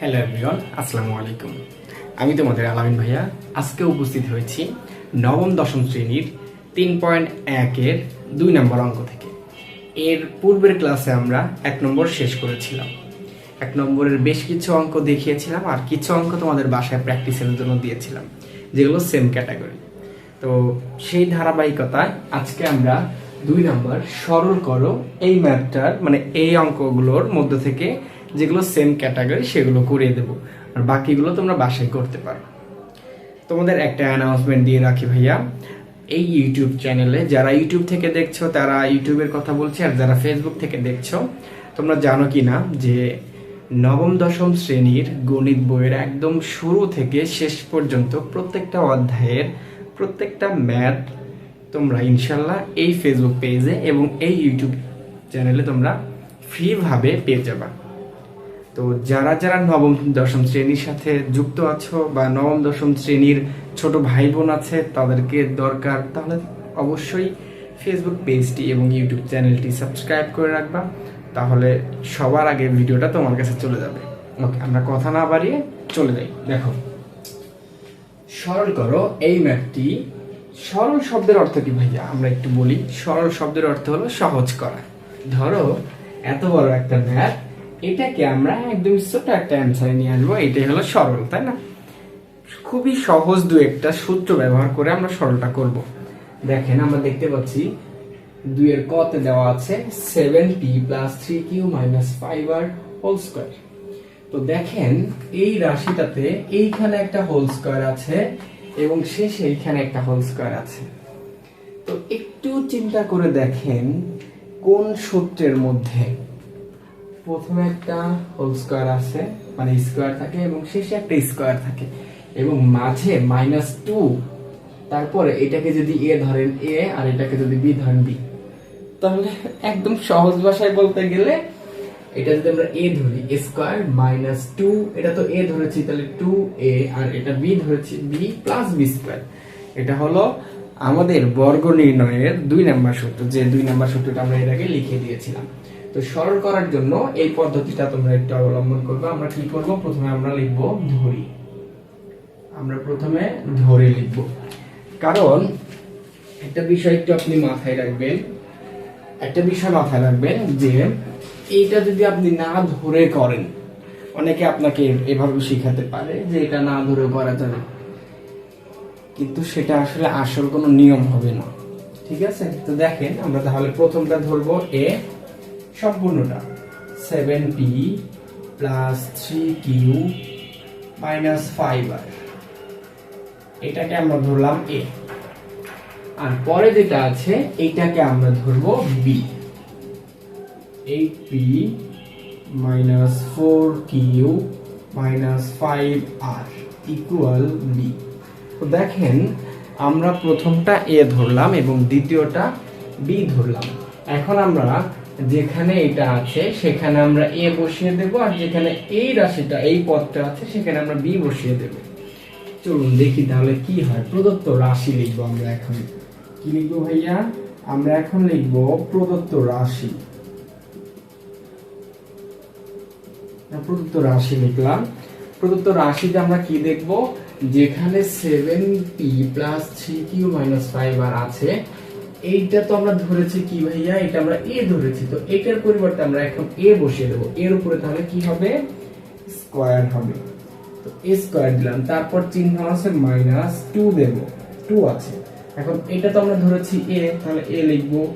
Hello everyone আসসালামু আলাইকুম আমি তোমাদের আলামিন ভাইয়া। আজকে উপস্থিত হয়েছি নবম দশম শ্রেণির তিন পয়েন্ট একের দুই নম্বর অঙ্ক থেকে। এর পূর্বের ক্লাসে আমরা এক নম্বর শেষ করেছিলাম। এক নম্বরের বেশ কিছু অঙ্ক দেখিয়েছিলাম আর কিছু অঙ্ক তোমাদের বাসায় প্র্যাকটিসের জন্য দিয়েছিলাম, যেগুলো সেম ক্যাটাগরি তো সেই ধারাবাহিকতায় আজকে আমরা দুই নম্বর সরল করো এই ম্যাথটার মানে এই অঙ্কগুলোর মধ্যে থেকে যেগুলো সেম ক্যাটাগরি সেগুলো করিয়ে দেবো। আর বাকিগুলো তোমরা বাসায় করতে পারো। তোমাদের একটা অ্যানাউন্সমেন্ট দিয়ে রাখি ভাইয়া। এই ইউটিউব চ্যানেলে যারা ইউটিউব থেকে দেখছ, তারা ইউটিউবের কথা বলছে, আর যারা ফেসবুক থেকে দেখছ, তোমরা জানো কি না যে নবম, দশম শ্রেণির গণিত বইয়ের একদম শুরু থেকে শেষ পর্যন্ত প্রত্যেকটা অধ্যায়ের প্রত্যেকটা ম্যাথ তোমরা ইনশাল্লাহ এই ফেসবুক পেজে এবং এই ইউটিউব চ্যানেলে তোমরা ফ্রিভাবে পেয়ে যাবা। তো যারা যারা নবম দশম শ্রেণির সাথে যুক্ত আছো বা নবম দশম শ্রেণির ছোট ভাই বোন আছে, তাদেরকে দরকার, তাহলে অবশ্যই ফেসবুক পেজটি এবং ইউটিউব চ্যানেলটি সাবস্ক্রাইব করে রাখবা, তাহলে সবার আগে ভিডিওটা তোমার কাছে চলে যাবে। ওকে আমরা কথা না বাড়িয়ে চলে যাই। দেখো। সরল করো, এই ম্যাপটি সরল শব্দের অর্থ কি ভাইয়া? আমরা একটু বলি, সরল শব্দের অর্থ হলো সহজ করা। ধরো, এত বড় একটা ম্যাপ এটাকে আমরা একদম ছোট একটা অ্যান্সারে নিয়ে আসব এটাই হলো সরল, তাই না? খুবই সহজ দু একটা সূত্র ব্যবহার করে আমরা সরলটা করব। দেখেন, আমরা দেখতে পাচ্ছি দুইয়ের কতে দেওয়া আছে seven P plus three Q minus five R whole square তো দেখেন, এই রাশিটাতে এইখানে একটা হোল স্কোয়ার আছে এবং শেষে এইখানে একটা হোল স্কোয়ার আছে। তো একটু চিন্তা করে দেখেন কোন সূত্রের মধ্যে প্রথমে একটা হোল স্কোয়ার আছে মানে স্কোয়ার থাকে এবং শেষে একটা স্কোয়ার থাকে এবং মাঝে মাইনাস টু তারপরে এটাকে যদি এ ধরেন এ আর এটাকে যদি বি ধরেন বি তাহলে একদম সহজ ভাষায় বলতে গেলে এটা যদি আমরা এ ধরি এ স্কোয়ার মাইনাস টু এটা তো এ ধরেছি, তাহলে টু এ আর এটা বি ধরেছি বি প্লাস বি স্কোয়ার এটা হলো আমাদের বর্গ নির্ণয়ের দুই নাম্বার সূত্র, যে দুই নাম্বার সূত্রটা আমরা এর আগে লিখে দিয়েছিলাম। তো সরল করার জন্য এই পদ্ধতিটা তোমরা একটু অবলম্বন করবে। আমরা কি করব? প্রথমে আমরা লিখব ধরি। আমরা প্রথমে ধরে লিখব। কারণ একটা বিষয় একটু আপনি মাথায় রাখবেন। একটা বিষয় মাথায় রাখবেন যে এইটা যদি আপনি না ধরে করেন, অনেকে আপনাকে এভাবে শিখাতে পারে যে এটা না ধরে করা যাবে। কিন্তু সেটা আসলে আসল কোনো নিয়ম হবে না। ঠিক আছে? তো দেখেন, আমরা তাহলে প্রথমটা ধরবো এ সম্পূর্ণটা। Seven P plus three Q minus five R এটাকে আমরা ধরলাম এ আর পরে যেটা আছে এইটাকে আমরা ধরবো B eight P minus four Q minus five R equal B তো দেখেন, আমরা প্রথমটা এ ধরলাম এবং দ্বিতীয়টা বি ধরলাম। এখন আমরা যেখানে এটা আছে, সেখানে আমরা এ বসিয়ে দেব আর যেখানে এই রাশিটা, এই পদটা আছে, সেখানে আমরা বি বসিয়ে দেব। চলুন দেখি তাহলে কি হয়। প্রদত্ত রাশি লিখব আমরা এখন। কি লিখব ভাইয়া? আমরা এখন লিখব প্রদত্ত রাশি। প্রদত্ত রাশি লিখলাম। প্রদত্ত রাশিতে আমরা কি দেখব? যেখানে seven P plus three Q minus five R আছে এইটা তো আমরা ধরেছি কি ভাইয়া? এটা আমরা এ ধরেছি। তো এটার পরিবর্তে আমরা এখন এ বসিয়ে দেবো। এর উপরে তাহলে কি হবে? স্কোয়ার হবে। তো এ স্কোয়ার দিলাম। তারপর চিহ্ন আছে মাইনাস টু দেব। টু আছে। এখন এটা তো আমরা ধরেছি এ তাহলে এ লিখব।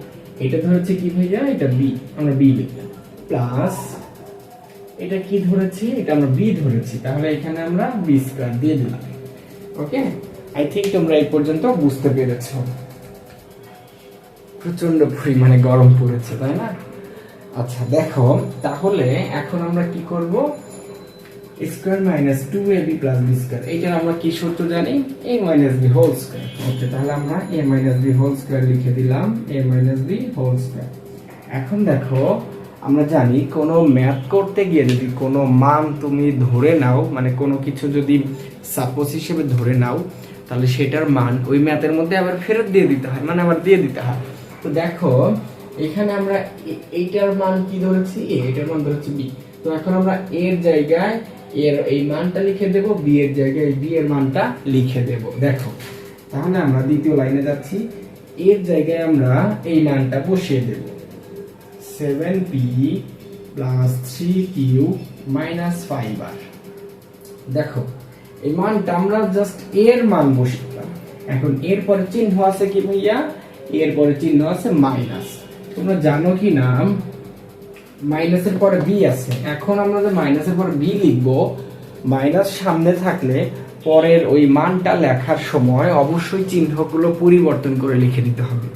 এটা ধরেছি কি ভাইয়া? এটা বি আমরা বি লিখলাম। প্লাস এটা কি ধরেছি? এটা আমরা বি ধরেছি। তাহলে এখানে আমরা বি স্কয়ার দিয়ে দিলাম। ওকে আই থিংক তোমরা এই পর্যন্ত বুঝতে পেরেছ। প্রচণ্ড পরিমাণে গরম পড়েছে, তাই না? আচ্ছা দেখো, তাহলে এখন আমরা কি করব? Square minus two A B plus B square. এইটার আমরা কি সূত্র জানি? A minus B whole square. Okay, তাহলে আমরা A minus B whole square লিখে দিলাম, A minus B whole square. এখন দেখো, আমরা জানি কোনো ম্যাথ করতে গিয়ে যদি কোনো মান তুমি ধরে নাও মানে কোনো কিছু যদি সাপোজ হিসেবে ধরে নাও, তাহলে সেটার মান ওই ম্যাথের মধ্যে আবার ফেরত দিয়ে দিতে হয় মানে আবার দিয়ে দিতে হয়। তো দেখো, এখানে আমরা এইটার মান কি ধরেছি? এ, এটার মান ধরেছি বি। তো এখন আমরা এর জায়গায় এর এই মানটা লিখে দেব, বি এর জায়গায় বি এর মানটা লিখে দেব। দেখো, তাহলে আমরা দ্বিতীয় লাইনে যাচ্ছি। এর জায়গায় আমরা এই মানটা বসিয়ে দেব। Seven P plus three Q minus five R. দেখো, এই মানটা আমরা জাস্ট এর মান বসালাম এখন এর পরে চিহ্ন আছে কি ভাইয়া? এর পরে চিহ্ন আছে মাইনাস। তোমরা জানো কি নাম? মাইনাসের পরে বি আছে। এখন আমরা যে মাইনাসের পরে বি লিখব, মাইনাস সামনে থাকলে পরের ওই মানটা লেখার সময় অবশ্যই চিহ্নগুলো পরিবর্তন করে লিখে দিতে হবে।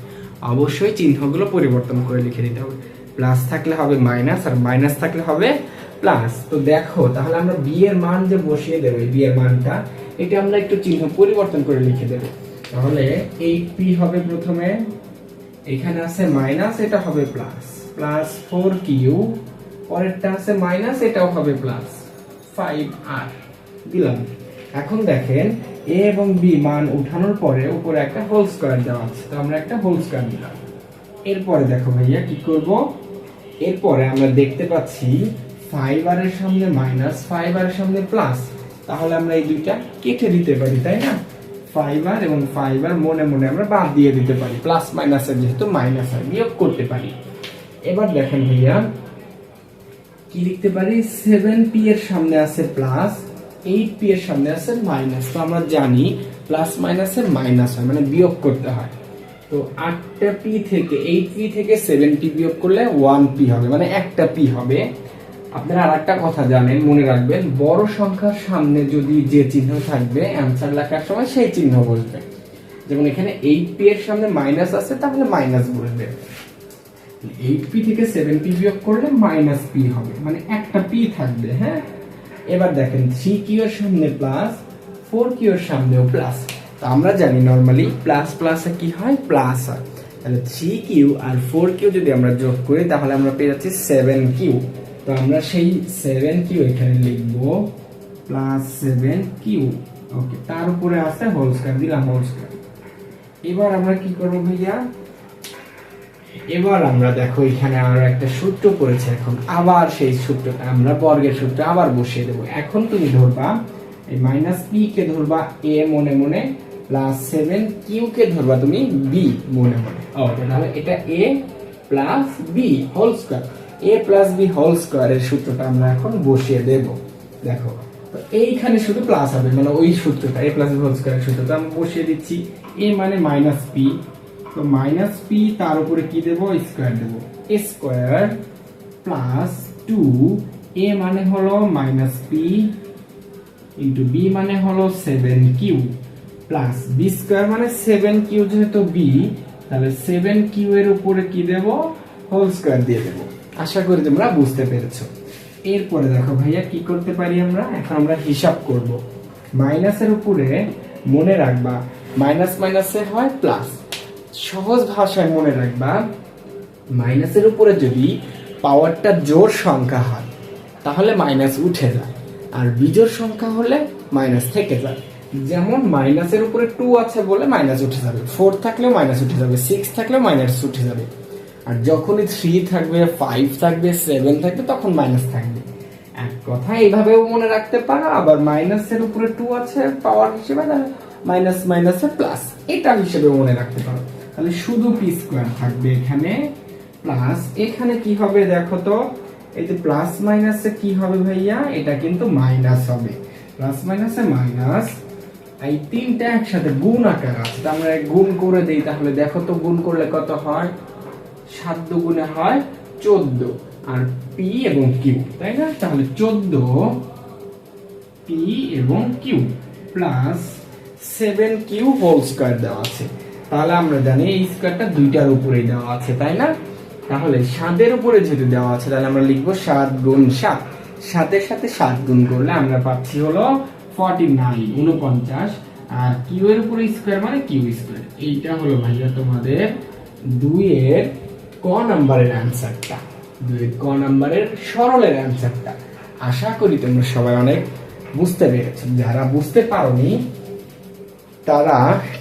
অবশ্যই চিহ্নগুলো পরিবর্তন করে লিখে দিতে হবে। প্লাস থাকলে হবে মাইনাস আর মাইনাস থাকলে হবে প্লাস। তো দেখো, তাহলে আমরা বি এর মান যে বসিয়ে দেবো বি এর মানটা, এটা আমরা একটু চিহ্ন পরিবর্তন করে লিখে দেবো। তাহলে এই পি হবে প্রথমে, এখানে আছে মাইনাস এটা হবে প্লাস প্লাস ফোর কিউ পরেরটা আছে মাইনাস এটাও হবে প্লাস ফাইভ আর দিলাম। এখন দেখেন এ এবং বি মান উঠানোর পরে উপরে একটা হোল স্কোয়ার দেওয়া আছে, তো আমরা একটা হোল স্কোয়ার দিলাম এরপরে দেখো ভাইয়া, কি করব? এরপরে আমরা দেখতে পাচ্ছি ফাইভ আর এর সামনে মাইনাস ফাইভ আর এর সামনে প্লাস তাহলে আমরা এই দুইটা কেটে দিতে পারি, তাই না? ফাইবার এবং ফাইবার মনে মনে আমরা বাদ দিয়ে দিতে পারি প্লাস মাইনাসের যেহেতু মাইনাস হয়, বিয়োগ করতে পারি। এবার দেখেন ভাইয়া, কি লিখতে পারি? সেভেন পি এর সামনে আছে প্লাস এইট পি এর সামনে আছে মাইনাস তো আমরা জানি প্লাস মাইনাসের মাইনাস হয় মানে বিয়োগ করতে হয়। তো আটটা পি থেকে এইট পি থেকে সেভেন পি বিয়োগ করলে ওয়ান পি হবে মানে একটা পি হবে। আপনারা আর একটা কথা জানেন, মনে রাখবেন, বড় সংখ্যার সামনে যদি যে চিহ্ন থাকবে অ্যান্সার লেখার সময় সেই চিহ্ন বসবে। যেমন এখানে এইট পি এর সামনে মাইনাস আছে, তাহলে মাইনাস বসবে। এইট পি থেকে সেভেন পি বিয়োগ করলে মাইনাস পি হবে মানে একটা পি থাকবে হ্যাঁ? এবার দেখেন থ্রি কিউ এর সামনে প্লাস ফোর কিউ এর সামনেও প্লাস তো আমরা জানি নর্মালি প্লাস প্লাসে কি হয়? প্লাস হয়। তাহলে থ্রি কিউ আর ফোর কিউ যদি আমরা যোগ করি, তাহলে আমরা পেয়ে যাচ্ছি সেভেন কিউ তো আমরা সেই সেভেন কিউ এখানে লিখব প্লাস সেভেন কিউ ওকে তার উপরে আছে হোল স্কয়ার দিলাম হোল স্কয়ার এবার আমরা কি করব ভাইয়া? এবার আমরা দেখো এখানে আরও একটা সূত্র পড়েছে এখন। আবার সেই সূত্রটা, আমরা বর্গের সূত্র আবার বসিয়ে দেবো। এখন তুমি ধরবা, এই মাইনাস পি কে ধরবা এ মনে মনে প্লাস সেভেন কিউ কে ধরবা তুমি বি মনে মনে। ওকে তাহলে এটা a plus b whole square a plus b whole স্কয়ারের সূত্রটা আমরা এখন বসিয়ে দেব। দেখো, তো এইখানে শুধু প্লাস হবে মানে ওই সূত্রটা এ প্লাস বি হোল স্কয়ারের সূত্রটা আমরা বসিয়ে দিচ্ছি। এ মানে মাইনাস পি তো মাইনাস পি তার উপরে কি দেব? Square Dev. A square plus two a মানে হলো মাইনাস পি ইন্টু বি মানে হলো seven q plus b square মানে সেভেন কিউ যেহেতু বি তাহলে সেভেন কিউ এর উপরে কি দেব? হোল স্কয়ার দিয়ে দেব। আশা করি তোমরা বুঝতে পেরেছ। এরপরে দেখো ভাইয়া, কি করতে পারি আমরা? এখন আমরা হিসাব করব। মাইনাসের উপরে মনে রাখবা, মাইনাস মাইনাসে হয় প্লাস। সহজ ভাষায় মনে রাখবা, মাইনাসের উপরে যদি পাওয়ারটা জোর সংখ্যা হয়, তাহলে মাইনাস উঠে যায়। আর বিজোর সংখ্যা হলে মাইনাস থেকে যায়। যেমন মাইনাসের উপরে টু আছে বলে মাইনাস উঠে যাবে। ফোর থাকলেও মাইনাস উঠে যাবে। সিক্স থাকলেও মাইনাস উঠে যাবে। আর যখনই থ্রি থাকবে ফাইভ থাকবে সেভেন থাকবে, তখন মাইনাস থাকবে। এক কথা, এইভাবেও মনে রাখতে পারো, আবার মাইনাসের উপরে টু আছে পাওয়ার হিসেবে মাইনাস মাইনাসে প্লাস এটা হিসেবে মনে রাখতে পারো। তাহলে শুধু পি স্কোয়ার থাকবে এখানে প্লাস এখানে কি হবে দেখো তো? এই যে প্লাস মাইনাসে কি হবে ভাইয়া? এটা কিন্তু মাইনাস হবে। প্লাস মাইনাসে মাইনাস এই তিনটা একসাথে গুণ আকার আছে। আমরা গুণ করে দেই, তাহলে দেখো তো গুণ করলে কত হয়? সাত দুগুণে হয় চোদ্দ। আর পি এবং কিউ তাই না? তাহলে চোদ্দ পি এবং q plus seven q whole square দেওয়া আছে। তাহলে আমরা জানি এই স্কোয়ারটা দুইটার উপরেই দেওয়া আছে, তাই না? তাহলে সাতের উপরে যেহেতু দেওয়া আছে, তাহলে আমরা লিখব সাত গুণ সাত। সাতের সাথে সাত গুণ করলে আমরা পাচ্ছি হলো ফর্টি নাইন উনপঞ্চাশ আর কিউ এর উপরে স্কোয়ার মানে কিউ স্কোয়ার এইটা হলো ভাইয়া তোমাদের দুইয়ের ক নাম্বারের অ্যান্সারটা দুইয়ের ক নাম্বারের সরলের অ্যান্সারটা আশা করি তোমরা সবাই অনেক বুঝতে পেরেছ। যারা বুঝতে পারোনি, তারা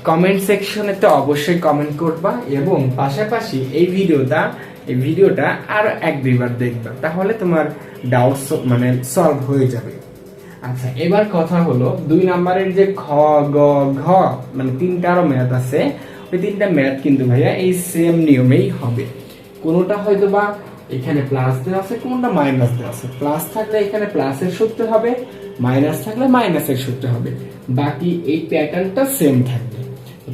কমেন্ট সেকশনে তো অবশ্যই কমেন্ট করবা এবং পাশাপাশি এই ভিডিওটা এই ভিডিওটা আরও এক দুইবার দেখবা। তাহলে তোমার ডাউট মানে সলভ হয়ে যাবে। আচ্ছা এবার কথা হলো দুই নাম্বারের যে খ, গ, ঘ মানে তিনটা আরও ম্যাথ আছে। ওই তিনটা ম্যাথ কিন্তু ভাইয়া এই সেম নিয়মেই হবে। কোনোটা হয়তো বা এখানে প্লাস দেওয়া আছে, কোনটা মাইনাস দেওয়া আছে। প্লাস থাকলে এখানে প্লাসের সূত্র হবে মাইনাস থাকলে মাইনাসের সূত্র হবে। বাকি এই প্যাটার্নটা সেম থাকবে।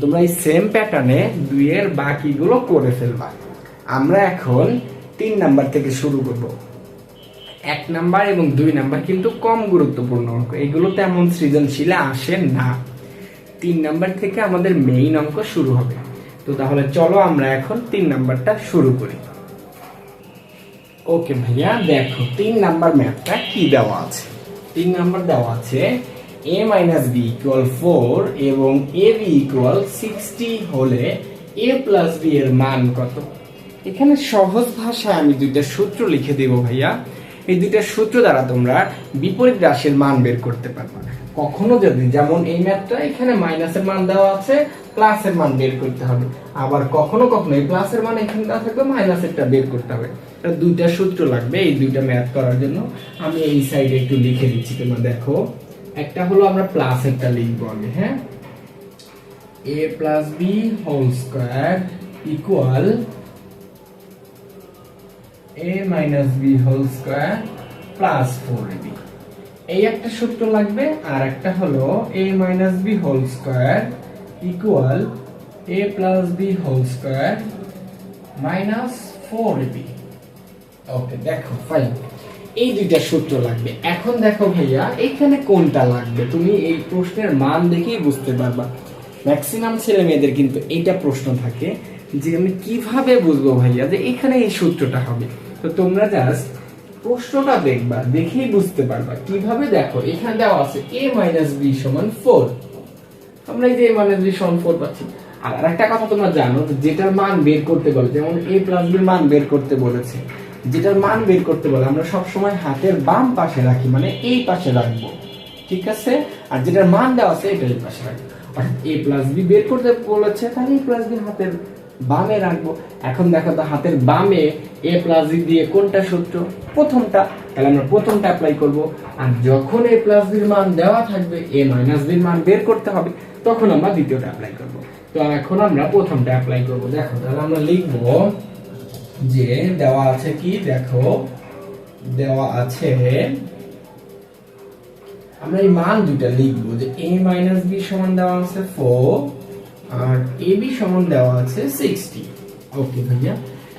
তোমরা এই সেম প্যাটার্নে দুইয়ের বাকিগুলো করে ফেলবা। আমরা এখন তিন নাম্বার থেকে শুরু করব। এক নাম্বার এবং দুই নাম্বার কিন্তু কম গুরুত্বপূর্ণ অঙ্ক। এগুলো তেমন সৃজনশীলে আসে না। তিন নাম্বার থেকে আমাদের মেইন অঙ্ক শুরু হবে। তো তাহলে চলো আমরা এখন তিন নাম্বারটা শুরু করি। ওকে ভাইয়া, দেখো, তিন নাম্বার ম্যাথটা কি দেওয়া আছে? তিন নাম্বার দেওয়া আছে a minus b equal four এবং এ বি ইকুয়াল সিক্সটি হলে এ প্লাস বি এর মান কত? এখানে সহজ ভাষায় আমি দুইটা সূত্র লিখে দেব, ভাইয়া। এই দুইটা সূত্র দ্বারা তোমরা বিপরীত রাশির মান বের করতে পারবে। কখনো যদি, যেমন এই ম্যাথটা এখানে মাইনাসের মান দেওয়া আছে প্লাসের মান বের করতে হবে। আবার কখনো কখনো এই প্লাসের মান এখানে দেওয়া থাকবে মাইনাসেরটা বের করতে হবে। এটা দুইটা সূত্র লাগবে এই দুইটা ম্যাথ করার জন্য। আমি এই সাইডে একটু লিখে দিচ্ছি তোমরা দেখো। একটা হলো আমরা প্লাসেরটা লিখব আগে হ্যাঁ? A plus b whole square equal a minus b whole square plus four এই একটা সূত্র লাগবে আর একটা হলো a minus b whole square a plus b whole square minus four b okay দেখো ফাইন এই দুইটা সূত্র লাগবে। এখন দেখো ভাইয়া, এখানে কোনটা লাগবে? তুমি এই প্রশ্নের মান দেখেই বুঝতে পারবা। ম্যাক্সিমাম ছেলে মেয়েদের কিন্তু এইটা প্রশ্ন থাকে যে আমি কীভাবে বুঝব ভাইয়া যে এখানে এই সূত্রটা হবে? তো তোমরা জাস্ট প্রশ্নটা দেখবা, দেখেই বুঝতে পারবা। কীভাবে দেখো? এখানে দেওয়া আছে a মাইনাস বি সমান ফোর আমরা এই যে মানে বি সমান ফোর পাচ্ছি। আর আরেকটা কথা তোমরা জানো যে যেটার মান বের করতে বলে, যেমন এ প্লাস বির মান বের করতে বলেছে, যেটার মান বের করতে বলে, আমরা সব সময় হাতের বাম পাশে রাখি মানে এই পাশে রাখব, ঠিক আছে? আর যেটার মান দেওয়া আছে এটা এই পাশে রাখব। অর্থাৎ এ প্লাস বি বের করতে বলেছে, তাহলে a প্লাস বি হাতের বামে রাখব। এখন দেখো তো হাতের বামে এ প্লাস বি দিয়ে কোনটা সূত্র প্রথমটা। তাহলে আমরা প্রথমটা অ্যাপ্লাই করব। আর যখন এ প্লাস বির মান দেওয়া থাকবে এ মাইনাস বির মান বের করতে হবে তখন আমরা দ্বিতীয়টা অ্যাপ্লাই করব। তো এখন আমরা প্রথমটা অ্যাপ্লাই করব। দেখো, তাহলে আমরা লিখব যে দেওয়া আছে কি? দেখো, দেওয়া আছে আমরা এই মান দুইটা লিখব যে a মাইনাস বি সমান দেওয়া আছে ফোর আর এ বি সমান দেওয়া আছে সিক্সটি ওকে ভাইয়া,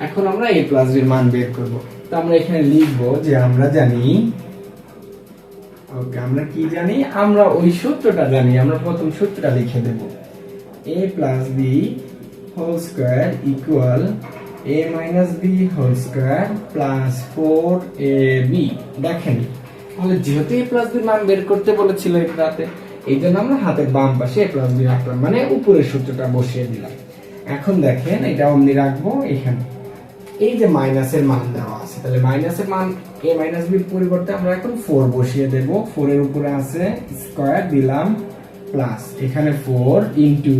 এখন আমরা a প্লাস বির মান বের করব। তো আমরা এখানে লিখব যে আমরা জানি ওকে, আমরা কি জানি? আমরা ওই সূত্রটা জানি, আমরা প্রথম সূত্রটা লিখে দেব। A plus b whole square equal a minus b whole square plus four a b দেখেন, তাহলে যেহেতু এ প্লাস বির মান বের করতে বলেছিল এটাতে এই জন্য আমরা হাতের বাম পাশে এ প্লাস বি রাখলাম মানে উপরের সূত্রটা বসিয়ে দিলাম। এখন দেখেন, এটা অমনি রাখব, এখানে। এই যে মাইনাসের মান দেওয়া আছে, তাহলে মাইনাসের মান এ মাইনাস বির পরিবর্তে আমরা এখন ফোর বসিয়ে দেব। ফোর এর উপরে আছে স্কোয়ার দিলাম প্লাস এখানে ফোর ইন্টু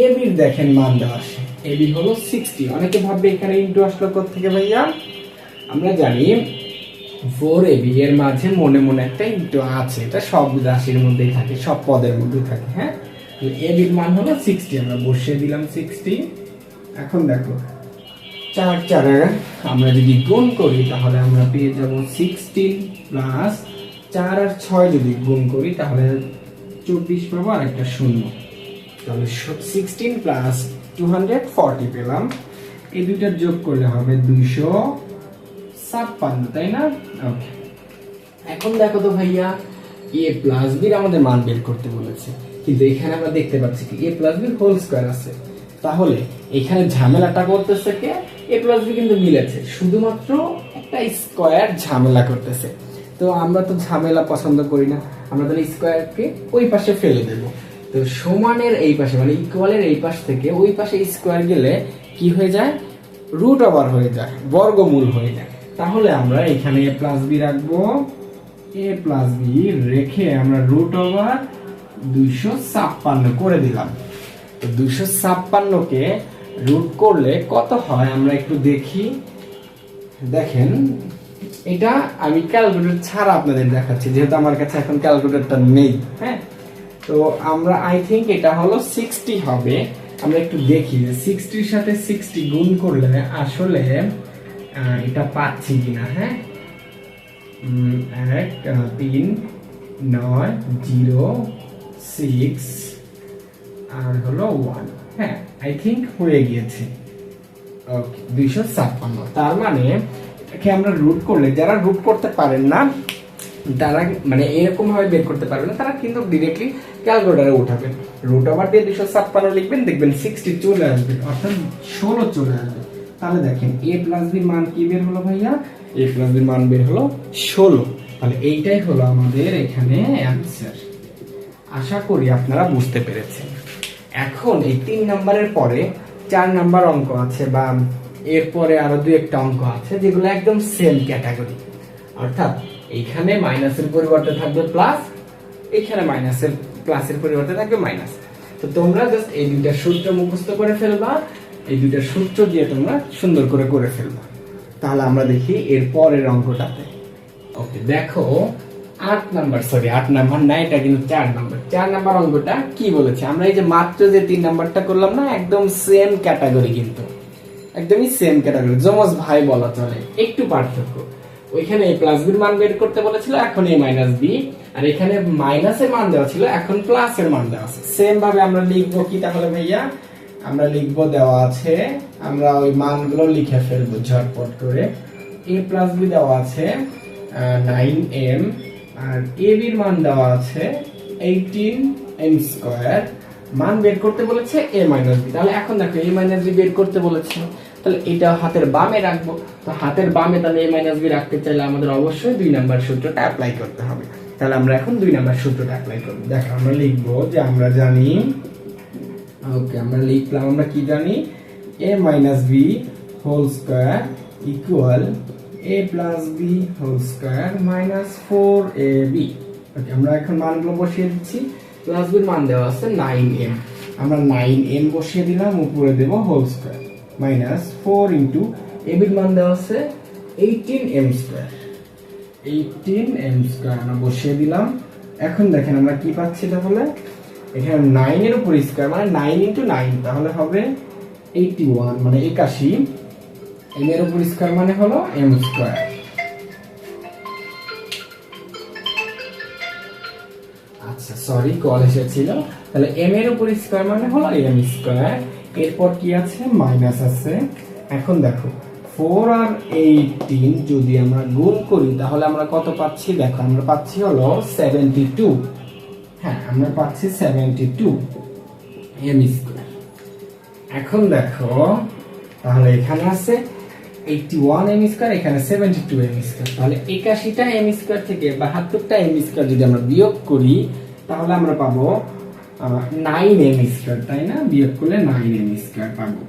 এ বির দেখেন মান দেওয়া আছে। এ বি হলো সিক্সটি অনেকে ভাববে এখানে ইন্টু আসলো থেকে ভাইয়া? আমরা জানি ফোর এ বি এর মাঝে মনে মনে একটা ইন্টু আছে। এটা সব রাশির মধ্যেই থাকে, সব পদের মধ্যে থাকে হ্যাঁ? এ বির মান হলো সিক্সটি আমরা বসিয়ে দিলাম সিক্সটি এখন দেখো চার চারে আমরা যদি গুণ করি তাহলে আমরা পেয়ে যাব সিক্সটিন প্লাস চার আর ছয় যদি গুণ করি তাহলে চব্বিশ পাবো আর একটা শূন্য। তাহলে sixteen plus two hundred forty পেলাম। এই দুইটার যোগ করলে হবে দুইশো ছাপ্পান্ন তাই না? ওকে এখন দেখো তো ভাইয়া এ প্লাস বির আমাদের মান বের করতে বলেছে। কিন্তু এখানে আমরা দেখতে পাচ্ছি কি এ প্লাস বির হোল স্কোয়ার আছে। তাহলে এখানে ঝামেলাটা করতেছে কে? এ প্লাস বি কিন্তু মিলেছে। শুধুমাত্র একটা স্কোয়ার ঝামেলা করতেছে। তো আমরা তো ঝামেলা পছন্দ করি না। আমরা তাহলে স্কোয়ারকে ওই পাশে ফেলে দেব। তো সমানের এই পাশে মানে ইকুয়ালের এই পাশ থেকে ওই পাশে স্কোয়ার গেলে কি হয়ে যায়? রুট ওভার হয়ে যায়, বর্গমূল হয়ে যায়। তাহলে আমরা এখানে এ প্লাস বি রাখব। এ প্লাস বি রেখে আমরা রুট ওভার দুইশো ছাপ্পান্ন করে দিলাম। তো দুইশো ছাপ্পান্নকে রুট করলে কত হয় আমরা একটু দেখি। দেখেন, এটা আমি ক্যালকুলেটর ছাড়া আপনাদের দেখাচ্ছি, যেহেতু আমার কাছে এখন ক্যালকুলেটরটা নেই হ্যাঁ? তো আমরা আই থিঙ্ক এটা হলো সিক্সটি হবে। আমরা একটু দেখি যে সিক্সটির সাথে সিক্সটি গুণ করলে আসলে এটা পাচ্ছি কিনা হ্যাঁ? এক তিন, নয়, জিরো সিক্স আর হলো ওয়ান হ্যাঁ আই থিঙ্ক হয়ে গিয়েছে। ওকে দুইশো ছাপ্পান্ন। তার মানে এটাকে আমরা রুট করলে, যারা রুট করতে পারেন না, তারা মানে এরকম ভাবে বের করতে পারবে না, তারা কিন্তু ডিরেক্টলি ক্যালকুলেটারে উঠাবেন। রুট ওভার দিয়ে দুশো ছাপ্পান্ন লিখবেন, দেখবেন সিক্সটি চলে আসবে, অর্থাৎ ষোলো চলে আসবে। তাহলে দেখেন এ প্লাস বি মান কি বের হলো ভাইয়া? এ প্লাস বি মান বের হলো ষোলো। তাহলে এইটাই হলো আমাদের এখানে অ্যান্সার আশা করি আপনারা বুঝতে পেরেছেন। এখন এই তিন নাম্বারের পরে চার নাম্বার অঙ্ক আছে বা এরপরে আরও দু একটা অঙ্ক আছে যেগুলো একদম সেম ক্যাটাগরি অর্থাৎ এইখানে মাইনাসের পরিবর্তে থাকবে প্লাস এখানে মাইনাসের প্লাসের পরিবর্তে থাকবে মাইনাস তো তোমরা জাস্ট এই দুইটা সূত্র মুখস্থ করে ফেলবা, এই দুইটা সূত্র দিয়ে তোমরা সুন্দর করে করে ফেলবা। তাহলে আমরা দেখি এর পরের অঙ্কটাতে। ওকে, দেখো আট নাম্বার সরি আট নাম্বার না, এটা চার নাম্বার। চার নাম্বার কি বলেছে? আমরা এই যে মাত্র যে তিন নাম্বারটা করলাম না, একদম সেম ক্যাটাগরি কিন্তু। একদমই সেম ক্যাটাগরি ভাই একটু পার্থক্য। ওইখানে প্লাস বির মান বের করতে বলেছিল, এখন এ মাইনাস বি আর এখানে মাইনাসের মান দেওয়া ছিল, এখন প্লাসের মান দেওয়া আছে। সেম ভাবে আমরা লিখব কি তাহলে ভাইয়া? আমরা লিখব দেওয়া আছে, আমরা ওই মানগুলো লিখে ফেলব ঝটপট করে। এ প্লাস বি দেওয়া আছে নাইন এম আর এ বির মান দেওয়া আছে এইটিন এম স্কোয়ার মান বের করতে বলেছে এ মাইনাস বি তাহলে এখন দেখো এ মাইনাস বি বের করতে বলেছে। তাহলে এটা হাতের বামে রাখব। তো হাতের বামে তাহলে এ মাইনাস বি রাখতে চাইলে আমাদের অবশ্যই দুই নাম্বার সূত্রটা অ্যাপ্লাই করতে হবে। তাহলে আমরা এখন দুই নাম্বার সূত্রটা অ্যাপ্লাই করব। দেখো আমরা লিখব যে আমরা জানি, ওকে, আমরা লিখলাম, আমরা কি জানি? a minus b whole square equal a plus b whole square minus four a b okay আমরা এখন মানগুলো বসিয়ে দিচ্ছি। প্লাস বির মান দেওয়া আছে নাইন এম আমরা নাইন এম বসিয়ে দিলাম, উপরে দেব whole square minus four into a বির মান দেওয়া আছে eighteen m square eighteen m square আমরা বসিয়ে দিলাম। এখন দেখেন আমরা কি পাচ্ছি তাহলে এখানে নাইন এর উপর স্কোয়ার মানে নাইন ইন্টু নাইন তাহলে হবে এইটি ওয়ান মানে একাশি। এম এর উপর স্কোয়ার মানে হলো এম স্কোয়ার আচ্ছা সরি কল এসেছিল। তাহলে এম এর উপর স্কোয়ার মানে হলো এম স্কোয়ার এরপর কি আছে? মাইনাস আছে। এখন দেখো ফোর আর এইটিন যদি আমরা গুণ করি, তাহলে আমরা কত পাচ্ছি? দেখো, আমরা পাচ্ছি হলো সেভেন্টি টু হ্যাঁ আমরা পাচ্ছি সেভেন্টি টু এম স্কোয়ার এখন দেখো, তাহলে এখানে আছে এইটটি ওয়ান এম স্কোয়ার এখানে সেভেন্টি টু এম স্কোয়ার তাহলে একাশিটা এম থেকে বাহাত্তরটা এম যদি আমরা বিয়োগ করি, তাহলে আমরা নাইন এম তাই না? বিয়োগ করলে নাইন এম পাবো।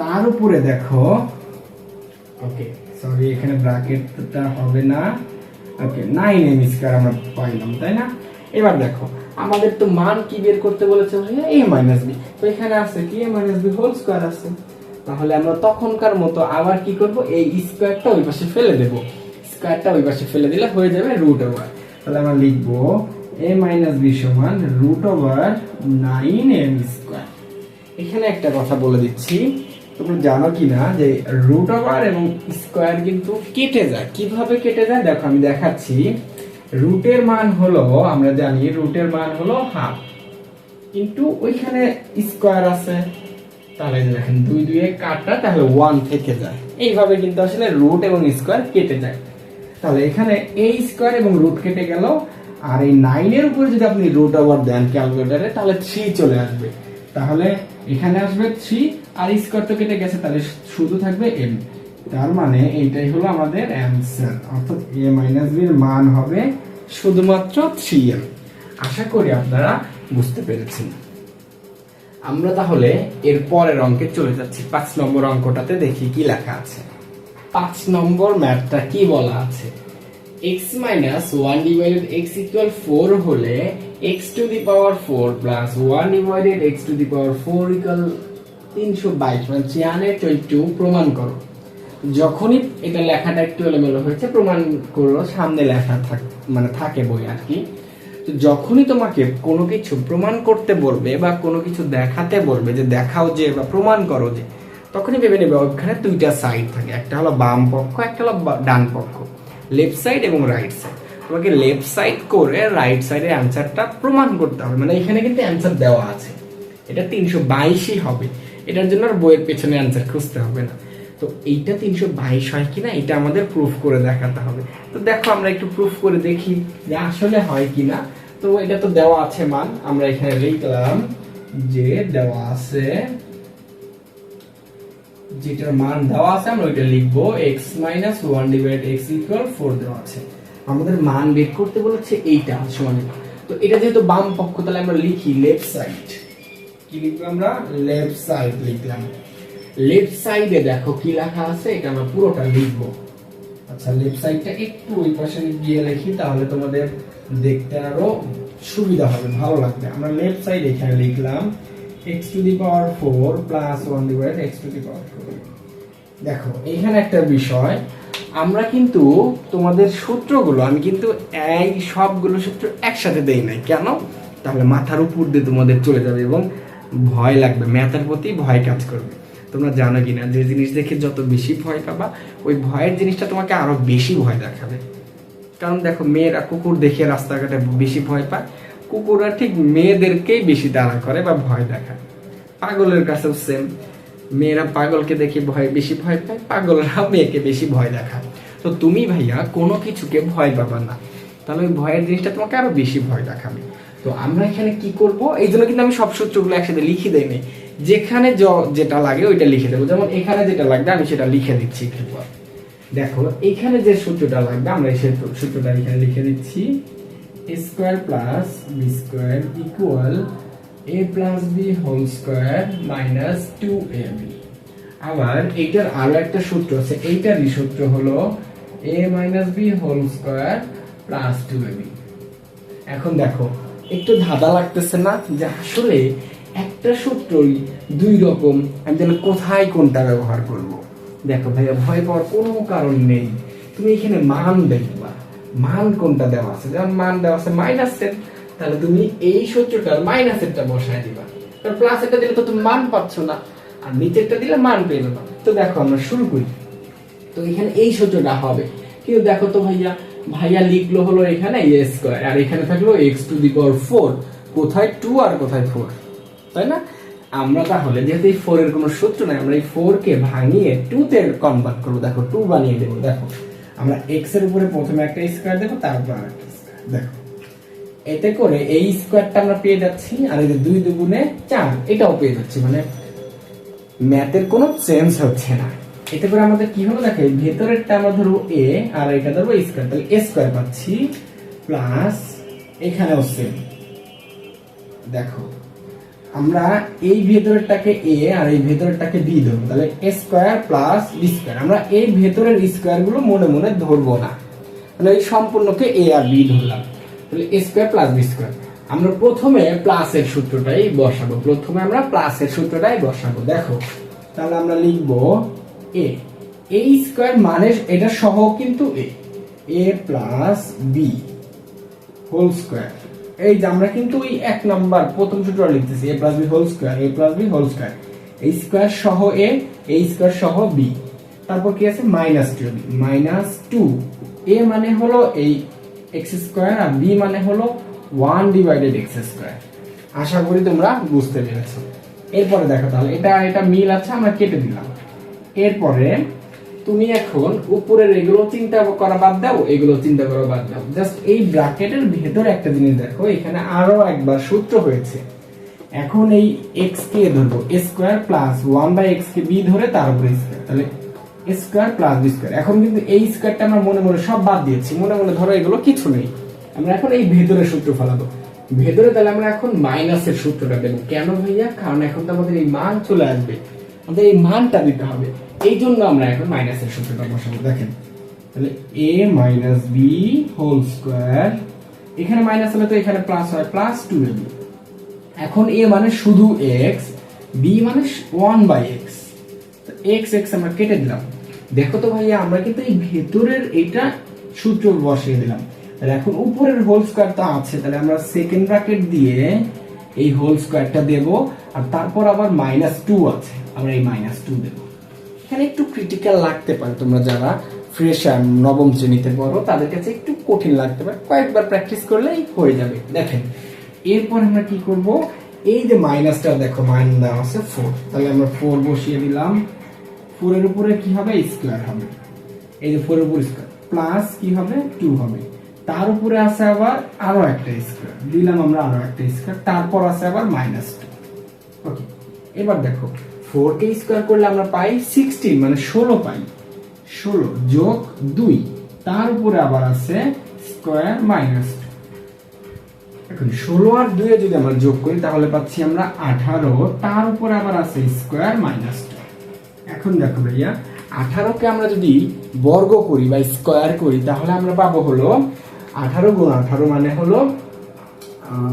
তার উপরে দেখো ওকে সরি এখানে ব্র্যাকেটটা হবে না। ওকে নাইন এম স্কোয়ার আমরা পাইলাম, তাই না? এবার দেখো, আমাদের তো মান কি বের করতে বলেছে এ মাইনাস বি তো এখানে আছে কি? A minus b whole square আছে। তাহলে আমরা তখনকার মতো আবার কি করব? এই স্কোয়ারটা ওই পাশে ফেলে দেব। স্কোয়ারটা ওই পাশে ফেলে দিলে হয়ে যাবে রুট ওভার তাহলে আমরা লিখব এ মাইনাস বি সমান root over nine m square এখানে একটা কথা বলে দিচ্ছি। তোমরা জানো কি না যে রুট ওভার এবং স্কোয়ার কিন্তু কেটে যায়। কীভাবে কেটে যায়? দেখো, আমি দেখাচ্ছি। রুটের মান হলো, আমরা জানি রুটের মান হলো হাফ কিন্তু ওইখানে স্কোয়ার আছে। তাহলে দেখেন, দুই দুই কাটা তাহলে ওয়ান থেকে যায়। এইভাবে কিন্তু আসলে রুট এবং স্কোয়ার কেটে যায়। তাহলে এখানে এই স্কোয়ার এবং রুট কেটে গেল, আর এই নাইনের উপরে যদি আপনি রুট ওভার দেন ক্যালকুলেটারে তাহলে থ্রি চলে আসবে। তাহলে এখানে আসবে থ্রি আর স্কোয়ার তো কেটে গেছে, তাহলে শুধু থাকবে এম তার মানে এইটাই হলো আমাদের অ্যান্সার অর্থাৎ এ মাইনাস বির মান হবে শুধুমাত্র থ্রি এম আশা করি আপনারা বুঝতে পেরেছেন। আমরা তাহলে এর পরের অঙ্কে চলে যাচ্ছি। পাঁচ নম্বর অঙ্কটাতে দেখি কি লেখা আছে। পাঁচ নম্বর ম্যাথটা কি বলা আছে? x minus one divided x equal four হলে x to the power four plus one divided x to the power four equal তিনশো বাইশ মানে চিয়ানের টোয়েন্টি প্রমাণ করো। যখনই এটা লেখাটা একটু এলোমেলো হয়েছে, প্রমাণ করো সামনে লেখা থাক মানে থাকে বই আর কি। তো যখনই তোমাকে কোনো কিছু প্রমাণ করতে বলবে বা কোনো কিছু দেখাতে বলবে যে দেখাও যে বা প্রমাণ করো যে, তখনই ভেবে নেবে ওখানে দুইটা সাইড থাকে। একটা হলো বাম পক্ষ, একটা হলো ডান পক্ষ। লেফট সাইড এবং রাইট সাইড তোমাকে লেফট সাইড করে রাইট সাইডের অ্যান্সারটা প্রমাণ করতে হবে। মানে এখানে কিন্তু অ্যান্সার দেওয়া আছে। এটা তিনশো বাইশই হবে। এটার জন্য আর বইয়ের পেছনে অ্যান্সার খুঁজতে হবে না। তো এইটা তিনশো বাইশ হয় কিনা, এটা আমাদের প্রুফ করে দেখাতে হবে। তো দেখো আমরা একটু প্রুফ করে দেখি যে আসলে হয় কিনা। তো এটা তো দেওয়া আছে মান, আমরা এখানে লিখলাম যে দেওয়া আছে, যেটার মান দেওয়া আছে আমরা ওইটা লিখব minus one divide x equal four দেওয়া আছে। আমাদের মান বের করতে বলেছে এইটা, সমান তো এটা যেহেতু বাম পক্ষ, তাহলে আমরা লিখি লেফট সাইড কি লিখব আমরা? লেফট সাইড লিখলাম। লেফট সাইডে দেখো কি লেখা আছে, এটা আমরা পুরোটা লিখব। আচ্ছা লেফট সাইডটা একটু ওই পাশে গিয়ে লিখি, তাহলে তোমাদের দেখতে আরও সুবিধা হবে, ভালো লাগবে। আমরা লেফট সাইড এখানে লিখলাম x to the power 4 plus 1 divide x to the power 4 দেখো, এখানে একটা বিষয়, আমরা কিন্তু তোমাদের সূত্রগুলো, আমি কিন্তু এই সবগুলো সূত্র একসাথে দেই নাই। কেন? তাহলে মাথার উপর দিয়ে তোমাদের চলে যাবে এবং ভয় লাগবে ম্যাথের প্রতি ভয় কাজ করবে। তোমরা জানো কি না যে জিনিস দেখে যত বেশি ভয় পাবা, ওই ভয়ের জিনিসটা তোমাকে আরও বেশি ভয় দেখাবে। কারণ দেখো, মেয়েরা কুকুর দেখে রাস্তাঘাটে বেশি ভয় পায়। কুকুররা ঠিক মেয়েদেরকেই বেশি তাড়া করে বা ভয় দেখায়। পাগলের কাছেও সেম মেয়েরা পাগলকে দেখে ভয়, বেশি ভয় পায় পাগলরা মেয়েকে বেশি ভয় দেখায়। তো তুমি ভাইয়া কোনো কিছুকে ভয় পাবা না। তাহলে ওই ভয়ের জিনিসটা তোমাকে আরও বেশি ভয় দেখাবে। তো আমরা এখানে কি করব? এই জন্য কিন্তু আমি সব সূত্রগুলো একসাথে লিখে দেইনি যেখানে যেটা লাগে ওইটা লিখে দেবো। যেমন এখানে যেটা লাগবে, আমি সেটা লিখে দিচ্ছি একটু পর। দেখো, এখানে যে সূত্রটা লাগবে, আমরা এই সূত্রটা এখানে লিখে দিচ্ছি square plus b square equal a plus b whole square minus two a b আবার এইটার আরও একটা সূত্র আছে, এইটারই সূত্র হলো a minus b whole square plus two a b এখন দেখো, একটু ধাঁধা লাগতেছে না যে আসলে একটা সূত্রই দুই রকম, আমি তাহলে কোথায় কোনটা ব্যবহার করব? দেখো ভাইয়া, ভয় পাওয়ার কোনো কারণ নেই। তুমি এখানে মান দেখবা। মান কোনটা দেওয়া আছে? যেমন মান দেওয়া আছে মাইনাস সেট তাহলে তুমি এই সূত্রটার মাইনাসেরটা বসায় দিবা। কারণ প্লাসেরটা দিলে তো তুমি মান পাচ্ছ না, আর নিচেরটা দিলে মান পেয়ে যাবা। তো দেখো, আমরা শুরু করি। তো এখানে এই সূত্রটা হবে। কিন্তু দেখো তো ভাইয়া ভাইয়া লিখলো হলো এখানে এ স্কোয়ার আর এখানে থাকল x to the power four কোথায় টু আর কোথায় ফোর তাই না? আমরা তাহলে, যেহেতু এই ফোর এর কোনো সূত্র নাই, আমরা এই ফোর কে ভাঙিয়ে টু তে কনভার্ট করব। দেখো টু বানিয়ে দেবো, দেখো। আমরা এক্সের উপরে প্রথমে একটা স্কোয়ার দেবো তারপর আরেকটা স্কোয়ার দেখো। এতে করে এই স্কোয়ারটা আমরা পেয়ে যাচ্ছি, আর এই যে দুই দুগুণে চার, এটাও পেয়ে যাচ্ছি। মানে ম্যাথের কোনো চেঞ্জ হচ্ছে না। এতে করে আমাদের কি হলো দেখো ভেতরেরটা আমরা ধরবো এ আর এটা ধরবো স্কোয়ার তাহলে এ স্কোয়ার পাচ্ছি প্লাস এখানেও সেম দেখো। আমরা এই ভেতরেরটাকে এ আর এই ভেতরেরটাকে বি ধরবো। তাহলে a square plus b square. আমরা এই ভেতরের স্কোয়ারগুলো মনে মনে ধরবো না। মানে এই সম্পূর্ণকে এ আর বি ধরলাম। তাহলে a square plus b square. আমরা প্রথমে প্লাসের সূত্রটাই বসাবো। প্রথমে আমরা প্লাসের সূত্রটাই বসাবো। দেখো, তাহলে আমরা লিখব এ। এই স্কোয়ার মানে এটা সহ কিন্তু a. A plus b whole square. এই যে আমরা কিন্তু ওই এক নাম্বার, প্রথম সূত্র লিখতেছি a plus b whole square a plus b whole square এই স্কোয়ার সহ এ এই স্কোয়ার সহ বি তারপর কি আছে? Minus two minus two a মানে হলো এই এক্স স্কোয়ার আর বি মানে হলো ওয়ান ডিভাইডেড এক্স স্কোয়ার আশা করি তোমরা বুঝতে পেরেছ। এরপরে দেখো তাহলে, এটা এটা মিল আছে, আমরা কেটে দিলাম। এরপরে তুমি এখন উপরের এগুলো চিন্তা করা বাদ দাও, এগুলো চিন্তা করা বাদ দাও। জাস্ট এই ব্র্যাকেটের ভেতরে একটা জিনিস দেখো, এখানে আরও একবার সূত্র হয়েছে। এখন এই এক্স কে ধরবো square plus one by x K b ধরে তার উপরে স্কোয়ার তাহলে স্কোয়ার প্লাস বি স্কোয়ার এখন কিন্তু এই স্কোয়ারটা আমরা মনে মনে সব বাদ দিয়েছি, মনে মনে ধরো এগুলো কিছু নেই। আমরা এখন এই ভেতরের সূত্র ফেলাবো। ভেতরে তাহলে আমরা এখন মাইনাসের সূত্রটা দেবো। কেন ভাইয়া? কারণ এখন তো আমাদের এই মান চলে আসবে। আমাদের এই মানটা দিতে হবে। এই জন্য আমরা এখন মাইনাসের সূত্রটা বসাবো। দেখেন, তাহলে a minus b whole square এখানে মাইনাস হলে তো এখানে প্লাস হয় প্লাস টু এ এখন এ মানে শুধু এক্স বি মানে one by x x x আমরা কেটে দিলাম। দেখো তো ভাইয়া, আমরা কিন্তু এই ভেতরের এটা সূত্র বসিয়ে দিলাম। তাহলে এখন উপরের হোল স্কোয়ারটা আছে, তাহলে আমরা সেকেন্ড ব্র্যাকেট দিয়ে এই হোল স্কোয়ারটা দেব, আর তারপর আবার মাইনাস টু আছে। আমরা এই মাইনাস টু দেব। এখানে একটু ক্রিটিক্যাল লাগতে পারে তোমরা যারা ফ্রেশ নবম শ্রেণীতে পড়ো, তাদের কাছে একটু কঠিন লাগতে পারে। কয়েকবার প্র্যাকটিস করলেই হয়ে যাবে। দেখেন, এরপর আমরা কি করব? এই যে মাইনাসটা দেখো মাইন দেওয়া আছে ফোর তাহলে আমরা ফোর বসিয়ে দিলাম। ফোরের উপরে কি হবে? স্কোয়ার হবে। এই যে ফোরের উপর স্কোয়ার প্লাস কি হবে? টু হবে। তার উপরে আছে আবার আরও একটা স্কোয়ার দিলাম আমরা আরও একটা স্কোয়ার তারপর আছে আবার মাইনাস টু ওকে এবার দেখো ফোর কে স্কোয়ার করলে আমরা পাই সিক্সটিন মানে ষোলো পাই। ষোলো যোগ দুই, তার উপরে আবার আছে স্কোয়ার মাইনাস এখন ষোলো আর দুয়ে যদি আমরা যোগ করি, তাহলে পাচ্ছি আমরা আঠারো, তার উপরে আবার আছে স্কোয়ার মাইনাস টু এখন দেখো ভাইয়া, আঠারোকে আমরা যদি বর্গ করি বা স্কোয়ার করি, তাহলে আমরা পাবো হলো আঠারো গুণ আঠারো মানে হলো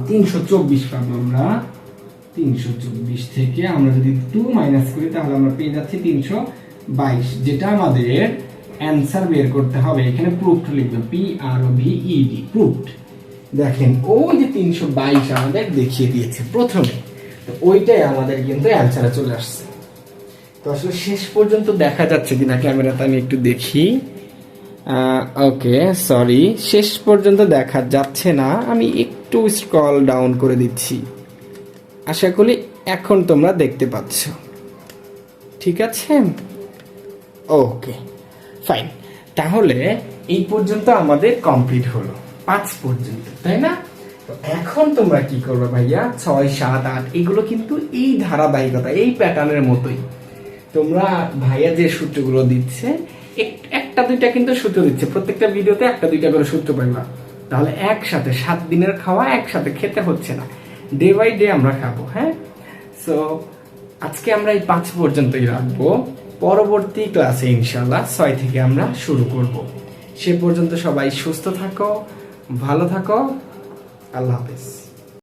তিনশো চব্বিশ পাবো আমরা। তিনশো চব্বিশ থেকে আমরা যদি টু মাইনাস করি, তাহলে আমরা পেয়ে যাচ্ছি তিনশো বাইশ, যেটা আমাদের অ্যান্সার বের করতে হবে। এখানে প্রুফড লিখবে P R O V D proved দেখেন, ওই যে তিনশো বাইশ আমাদের দেখিয়ে দিয়েছে প্রথমে, তো ওইটাই আমাদের কিন্তু অ্যান্সারে চলে আসছে। তো আসলে শেষ পর্যন্ত দেখা যাচ্ছে কিনা ক্যামেরাতে আমি একটু দেখি। ওকে সরি শেষ পর্যন্ত দেখা যাচ্ছে না। আমি একটু স্ক্রল ডাউন করে দিচ্ছি। আশা করি এখন তোমরা দেখতে পাচ্ছ। ঠিক আছে? Okay, fine. তাহলে এই পর্যন্ত আমাদের কমপ্লিট হলো। পাঁচ পর্যন্ত, তাই না? এখন তোমরা কি করবে ভাইয়া? ছয়, সাত, আট, এগুলো কিন্তু এই ধারাবাহিকতা, এই প্যাটার্নের মতোই। তোমরা ভাইয়া যে সূত্রগুলো দিচ্ছে, এক- একটা দুইটা কিন্তু সূত্র দিচ্ছে। প্রত্যেকটা ভিডিওতে একটা দুইটা করে সূত্র পাইবা। তাহলে একসাথে সাত দিনের খাওয়া, একসাথে খেতে হচ্ছে না। ডে বাই ডে আমরা খাব হ্যাঁ? সো আজকে আমরা এই পাঁচ পর্যন্তই রাখব। পরবর্তী ক্লাসে ইনশাল্লাহ ছয় থেকে আমরা শুরু করব। সে পর্যন্ত সবাই সুস্থ থাকো, ভালো থাকো। আল্লাহ হাফেজ।